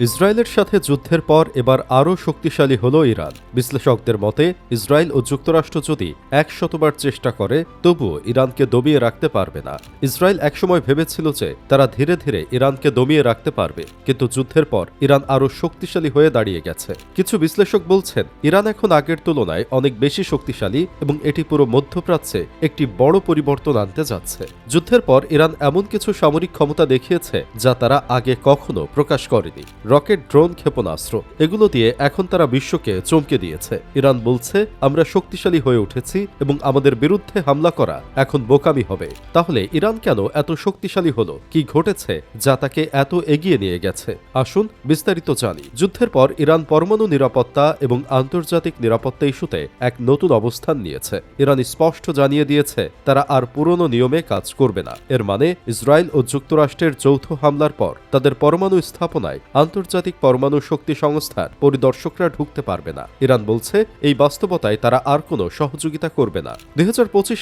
ইসরায়েলের সাথে যুদ্ধের পর এবার আরও শক্তিশালী হল ইরান। বিশ্লেষকদের মতে, ইসরায়েল ও যুক্তরাষ্ট্র যদি এক শতবার চেষ্টা করে, তবুও ইরানকে দমিয়ে রাখতে পারবে না। ইসরায়েল একসময় ভেবেছিল যে তারা ধীরে ধীরে ইরানকে দমিয়ে রাখতে পারবে, কিন্তু যুদ্ধের পর ইরান আরও শক্তিশালী হয়ে দাঁড়িয়ে গেছে। কিছু বিশ্লেষক বলছেন, ইরান এখন আগের তুলনায় অনেক বেশি শক্তিশালী এবং এটি পুরো মধ্যপ্রাচ্যে একটি বড় পরিবর্তন আনতে যাচ্ছে। যুদ্ধের পর ইরান এমন কিছু সামরিক ক্ষমতা দেখিয়েছে যা তারা আগে কখনো প্রকাশ করেনি। রকেট ড্রোন ক্ষেপণাস্ত্র। এগুলো দিয়ে এখন তারা বিশ্বকে চমকে দিয়েছে। ইরান বলছে, আমরা শক্তিশালী হয়ে উঠেছি এবং আমাদের বিরুদ্ধে হামলা করা এখন বোকামি হবে। তাহলে ইরান কেন এত শক্তিশালী হলো? কি ঘটেছে যা তাকে এত এগিয়ে নিয়ে গেছে? আসুন বিস্তারিত জানি। যুদ্ধের পর ইরান পরমাণু নিরাপত্তা এবং আন্তর্জাতিক নিরাপত্তা ইস্যুতে এক নতুন অবস্থান নিয়েছে। ইরান স্পষ্ট জানিয়ে দিয়েছে, তারা আর পুরনো নিয়মে কাজ করবে না। এর মানে ইসরায়েল ও যুক্তরাষ্ট্রের যৌথ হামলার পর তাদের পরমাণু স্থাপনায় আন্তর্জাতিক পরমাণু শক্তি সংস্থার পরিদর্শকরা ঢুকতে পারবে না। ইরান বলছে, এই বাস্তবতায় তারা আর কোনো সহযোগিতা করবে না। দুই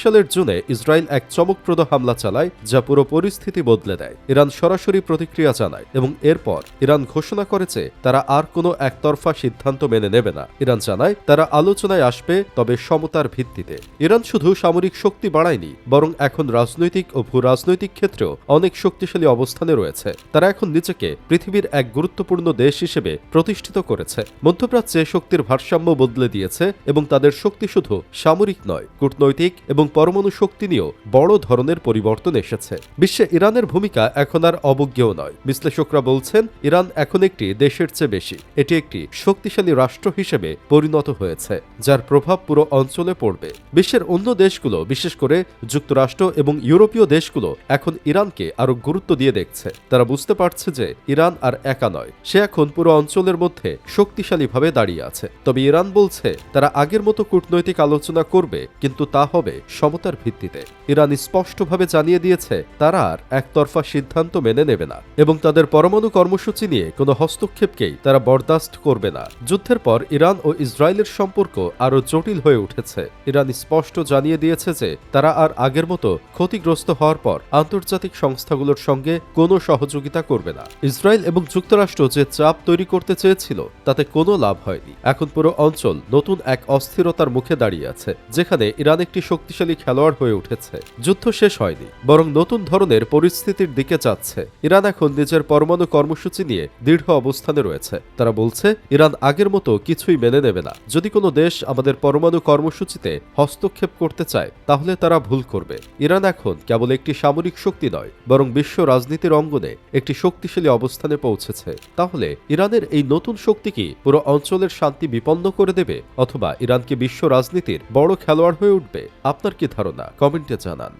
সালের জুনে ইসরায়েল এক চমকপ্রদ হামলা চালায়, যা পুরো পরিস্থিতি বদলে দেয়। ইরান সরাসরি প্রতিক্রিয়া জানায় এবং এরপর ইরান ঘোষণা করেছে তারা আর কোনো একতরফা সিদ্ধান্ত মেনে নেবে না। ইরান জানায়, তারা আলোচনায় আসবে, তবে সমতার ভিত্তিতে। ইরান শুধু সামরিক শক্তি বাড়ায়নি, বরং এখন রাজনৈতিক ও ভূ রাজনৈতিক ক্ষেত্রেও অনেক শক্তিশালী অবস্থানে রয়েছে। তারা এখন নিজেকে পৃথিবীর এক গুরুত্বপূর্ণ দেশ হিসেবে প্রতিষ্ঠিত করেছে। মধ্যপ্রাচ্যে শক্তির ভারসাম্য বদলে দিয়েছে এবং তাদের শক্তি শুধু সামরিক নয়, কূটনৈতিক এবং পরমাণু শক্তি নিয়েও বড় ধরনের পরিবর্তন এসেছে। বিশ্বে ইরানের ভূমিকা এখন আর অবজ্ঞেয় নয়। বিশ্লেষকরা বলছেন, ইরান এখন একটি দেশের চেয়ে বেশি। এটি একটি শক্তিশালী রাষ্ট্র হিসেবে পরিণত হয়েছে, যার প্রভাব পুরো অঞ্চলে পড়বে। বিশ্বের অন্য দেশগুলো, বিশেষ করে যুক্তরাষ্ট্র এবং ইউরোপীয় দেশগুলো, এখন ইরানকে আরও গুরুত্ব দিয়ে দেখছে। তারা বুঝতে পারছে যে, ইরান আর একা নয়। সে এখন পুরো অঞ্চলের মধ্যে শক্তিশালীভাবে দাঁড়িয়ে আছে। তবে ইরান বলছে, তারা আগের মতো কূটনৈতিক আলোচনা করবে, কিন্তু তা হবে সমতার ভিত্তিতে। ইরান স্পষ্টভাবে জানিয়ে দিয়েছে, তারা আর একতরফা সিদ্ধান্ত মেনে নেবে না, এবং তাদের পরমাণু কর্মসূচি নিয়ে কোনো হস্তক্ষেপকেই তারা বরদাস্ত করবে না। যুদ্ধের পর ইরান ও ইসরায়েলের সম্পর্ক আরও জটিল হয়ে উঠেছে। ইরান স্পষ্ট জানিয়ে দিয়েছে যে, তারা আর আগের মতো ক্ষতিগ্রস্ত হওয়ার পর আন্তর্জাতিক সংস্থাগুলোর সঙ্গে কোনো সহযোগিতা করবে না। ইসরায়েল এবং যুক্তরাষ্ট্র যে চাপ তৈরি করতে চেয়েছিল, তাতে কোনো লাভ হয়নি। এখন পুরো অঞ্চল নতুন এক অস্থিরতার মুখে দাঁড়িয়ে আছে, যেখানে ইরান একটি শক্তিশালী খেলোয়াড় হয়ে উঠেছে। যুদ্ধ শেষ হয়নি, বরং নতুন ধরনের পরিস্থিতির দিকে যাচ্ছে। ইরান এখন নিজের পরমাণু কর্মসূচি নিয়ে দৃঢ় অবস্থানে রয়েছে। তারা বলছে, ইরান আগের মতো কিছুই মেনে নেবে না। যদি কোনো দেশ আমাদের পরমাণু কর্মসূচিতে হস্তক্ষেপ করতে চায়, তাহলে তারা ভুল করবে। ইরান এখন কেবল একটি সামরিক শক্তি নয়, বরং বিশ্ব রাজনীতির অঙ্গনে একটি শক্তিশালী অবস্থানে পৌঁছেছে। তাহলে ইরানের এই নতুন শক্তি কি পুরো অঞ্চলের শান্তি বিপন্ন করে দেবে অথবা ইরানকে বিশ্ব রাজনীতির বড় খেলোয়াড় হয়ে উঠবে? আপনার কি ধারণা? কমেন্টে জানান।